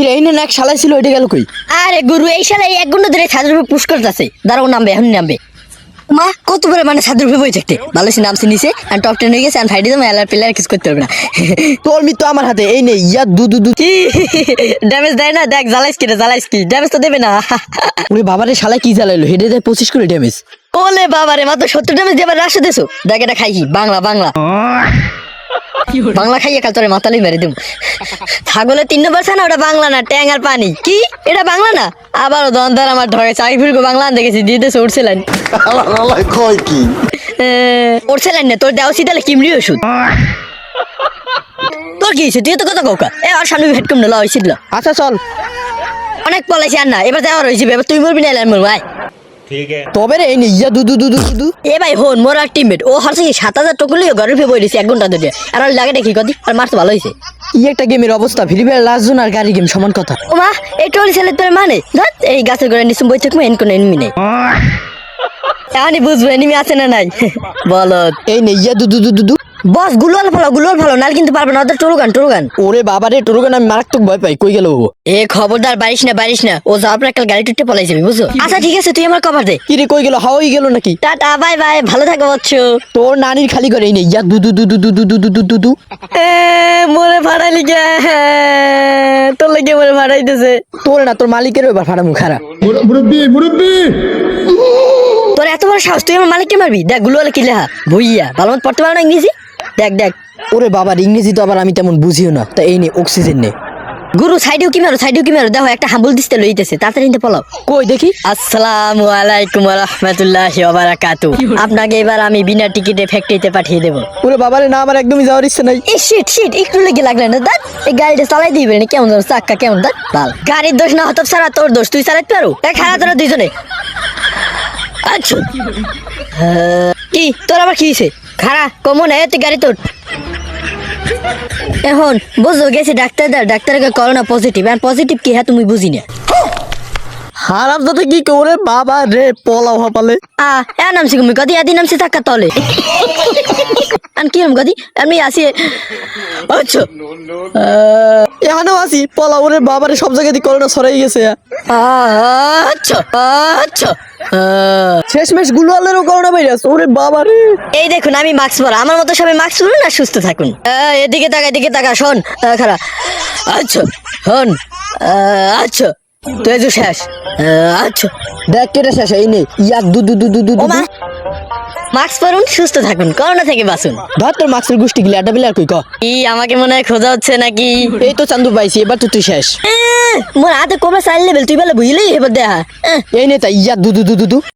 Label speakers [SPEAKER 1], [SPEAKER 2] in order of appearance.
[SPEAKER 1] কি এই এক শালাই ছিল ওইটা গেল কই?
[SPEAKER 2] আরে গুরু এই সালে এক ঘণ্টা ধরে ছাদের উপর পুশ করতেছে। দাঁড়াও নামবে এখন নামবে। মা কত বড় মানে ছাদের উপরে বই থাকতে? ভালো সে নামছে নিচে আর টপ টেন হয়ে গেছে আর ফাইডে যাব এলার প্লেয়ার কিছু করতে পারবে না।
[SPEAKER 1] তোর মৃত্যু আমার হাতে এই নে ইয়া দু দু দু।
[SPEAKER 2] ড্যামেজ দেয় না দেখ জ্বালাইস কি রে জ্বালাইস কি? ড্যামেজ তো দেবে না।
[SPEAKER 1] ওরে বাবারে শালাই কি জ্বালাইলো? হেডে দেয় পঁচিশ করে ড্যামেজ
[SPEAKER 2] ওলে বাবা রে মাত্র সত্তর ড্যামেজ দিয়ে আবার রাশে দেছো দেখ এটা খাই কি? বাংলা বাংলা। বাংলা খাইয়ে কাল তোরে মাতালি মেরে দিম। ছাগলের তিন নম্বর না ওটা বাংলা না ট্যাং আর পানি। কি? এটা বাংলা না? আবার দন্দার আমার ঢগে চাই ফিরকো বাংলা আন দেখেছি দিয়ে দেশে উঠছিলেন
[SPEAKER 3] কয় কি?
[SPEAKER 2] উঠছিলেন না তোর দেওয়া সিটালে কিমড়ি ওষুধ? তোর কি হয়েছে? তুই তো কথা কৌকা এ আর সামনে ভেট কম না লয়
[SPEAKER 1] আচ্ছা চল।
[SPEAKER 2] অনেক পলাইছি আর না এবার দেওয়া রয়েছে এবার তুই মরবি না এলার মরবো আয়।
[SPEAKER 1] তবে রে এই নে ইয়া দু দু দু দু দু দু।
[SPEAKER 2] এ ভাই হন মোর আর টিমমেট ও হারছে কি সাত হাজার টকুলি ঘরের ফে বই দিছে এক ঘণ্টা ধরে। আর ওর লাগে দেখি কদি আর মারতে ভালো হইছে।
[SPEAKER 1] ই একটা গেমের অবস্থা ফ্রি ফায়ার লাস্ট জোন আর গাড়ি গেম সমান কথা।
[SPEAKER 2] ও মা এই টলি ছেলে তোর মানে? ধর এই গাছের গোড়ায় নিচুম বই থাকব এন কোনো এনমি নেই। এখনই বুঝব এনিমি আছে না নাই। বলত
[SPEAKER 1] এই নে ইয়া দু দু দু দু দু।
[SPEAKER 2] বস গুলোল ভালো গুলোল ভালো নাল কিন্তু পারবে না। ওদের টরুগান টরুগান।
[SPEAKER 1] ওরে বাবারে টোরগান আমি মারাত্মক ভয় পাই। কই গেল ও?
[SPEAKER 2] এ খবরদার বাড়িস না বাড়িস না। ও যাওয়ার পর একটা গাড়ি টুটে পলাই যাবি বুঝছ? আচ্ছা ঠিক আছে তুই আমার কভার দে।
[SPEAKER 1] কি রে কই গেল? হাওয়াই গেল নাকি?
[SPEAKER 2] টাটা বাই বাই ভালো থাকো বচ্চ।
[SPEAKER 1] তোর নানির খালি করে এই নে ইয়া দু দু দু দু দু দু দু দু দু দু। দু
[SPEAKER 2] মরে ফাড়াইলি কে তোর লাগে মরে ফাড়াইতেছে।
[SPEAKER 1] তোর না তোর মালিকের এবার ফাড়ামু খারাপ
[SPEAKER 3] মুরব্বী মুরব্বী
[SPEAKER 2] তোর এত বড় সাহস তুই আমার মালিককে মারবি? দেখগুলো কি লেখা? ভুইয়া ভালো মতো পড়তে পারো না ইংরেজি? দেখ দেখ।
[SPEAKER 1] ওরে বাবার ইংরেজি তো আবার আমি তেমন বুঝিও না। তা এই নে অক্সিজেন নে।
[SPEAKER 2] গুরু সাইডেও কি মারো সাইডেও কি মারো? দেখো একটা হাম্বুল দিতে লইতেছে তাড়াতাড়ি নিতে পলাও।
[SPEAKER 1] কই দেখি।
[SPEAKER 2] আসসালামু আলাইকুম রহমতুল্লাহি ওবারাকাতু আপনাকে এবার আমি বিনা টিকিটে ফ্যাক্টরিতে পাঠিয়ে দেবো।
[SPEAKER 1] ওরে বাবারে না আমার একদমই যাওয়ার ইচ্ছে নাই।
[SPEAKER 2] এই শিট শিট একটু লেগে লাগলে না দাঁত। এই গাড়িটা চালাই দিবে না কেমন যেন চাক্কা কেমন দাঁত। বাল গাড়ির দোষ না হতো সারা তোর দোষ। তুই চালাতে পারো? এক খারাপ তোরা দুইজনে। আচ্ছা। কি তোর আবার কি হয়েছে খারা কমন এত গাড়ি তোর। এখন বুঝো গেছে ডাক্তার ডাক্তারকে করোনা পজিটিভ আর পজিটিভ কি হ্যাঁ তুমি বুঝি না।
[SPEAKER 1] হারাম যাতে কি করে? বাবা রে পলাও হাপালে।
[SPEAKER 2] আ এ নামছি তুমি কদি আদি নামছি থাকা তলে। আন কি রকম কদি আমি আসি আচ্ছা।
[SPEAKER 1] এখানেও আছি পলাও রে বাবারে সব জায়গায় করোনা ছড়াই গেছে।
[SPEAKER 2] আচ্ছা আচ্ছা।
[SPEAKER 1] শেষ মেশ গুলোয়ালেরও করোনা ভাইরাস ওরে বাবারে
[SPEAKER 2] এই দেখুন আমি মাস্ক পরা। আমার মতো সবাই মাস্ক পরুন আর সুস্থ থাকুন। এদিকে তাকা এদিকে তাকা শোন আহ, খারা। আচ্ছা শোন আচ্ছা তুই শেষ। আচ্ছা
[SPEAKER 1] কেটে শেষ এই নে ইয়া দু দু দু দু দু
[SPEAKER 2] মাস্ক পরুন সুস্থ থাকুন করোনা থেকে বাঁচুন।
[SPEAKER 1] ধর তোর মাস্কের গোষ্ঠী গিলে আড্ডা বিলার কই ক?
[SPEAKER 2] কি আমাকে মনে হয় খোঁজা হচ্ছে নাকি?
[SPEAKER 1] এই তো চান্দু পাইছি এবার তো তুই শেষ।
[SPEAKER 2] মোর হাতে কমে চাইল লেভেল তুই বেলা বুঝলি? এবার দেখা।
[SPEAKER 1] এই নে তাই ইয়া দু দু দু দু।